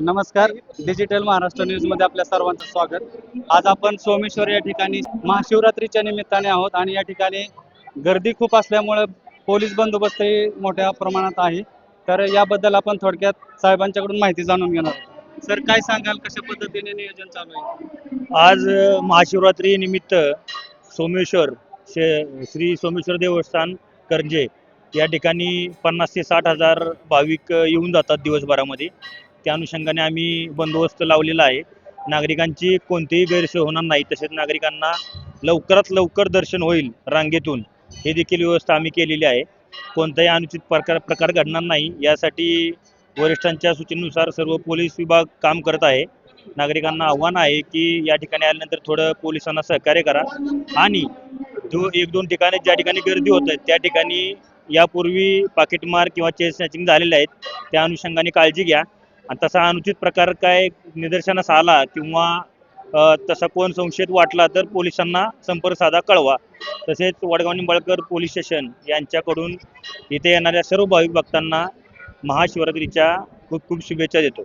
नमस्कार. डिजिटल महाराष्ट्र न्यूजमध्ये आपल्या सर्वांचं स्वागत. आज आपण सोमेश्वर या ठिकाणी महाशिवरात्रीच्या निमित्ताने आहोत आणि या ठिकाणी गर्दी खूप असल्यामुळे पोलीस बंदोबस्तही मोठ्या प्रमाणात आहे. तर याबद्दल आपण थोडक्यात साहेबांच्याकडून माहिती जाणून घेणार सर काय सांगाल? कशा पद्धतीने नियोजन चालू आहे? आज महाशिवरात्री निमित्त सोमेश्वर श्री सोमेश्वर देवस्थान करंजे या ठिकाणी पन्नास ते साठ हजार भाविक येऊन जातात दिवसभरामध्ये. त्या अनुषंगाने आम्ही बंदोबस्त लावलेला आहे. नागरिकांची कोणतीही गैरसोय होणार नाही तसेच नागरिकांना लवकरात लवकर दर्शन होईल रांगेतून. हे देखील व्यवस्था आम्ही केलेली आहे. कोणताही अनुचित प्रकार प्रकार घडणार नाही. यासाठी वरिष्ठांच्या सूचनेनुसार सर्व पोलीस विभाग काम करत आहे. नागरिकांना आव्हान आहे की या ठिकाणी आल्यानंतर थोडं पोलिसांना सहकार्य करा. आणि जो एक दोन ठिकाणी ज्या ठिकाणी गर्दी होत आहे त्या ठिकाणी यापूर्वी पाकिटमार किंवा चेन स्नॅचिंग झालेले आहेत. त्या अनुषंगाने काळजी घ्या. आणि तसा अनुचित प्रकार काय निदर्शनास आला किंवा तसा कोण संशयित वाटला तर पोलिसांना संपर्क साधा कळवा. तसेच वडगाव निंबाळकर पोलीस स्टेशन यांच्याकडून इथे येणाऱ्या सर्व भाविक भक्तांना महाशिवरात्रीच्या खूप खूप शुभेच्छा देतो.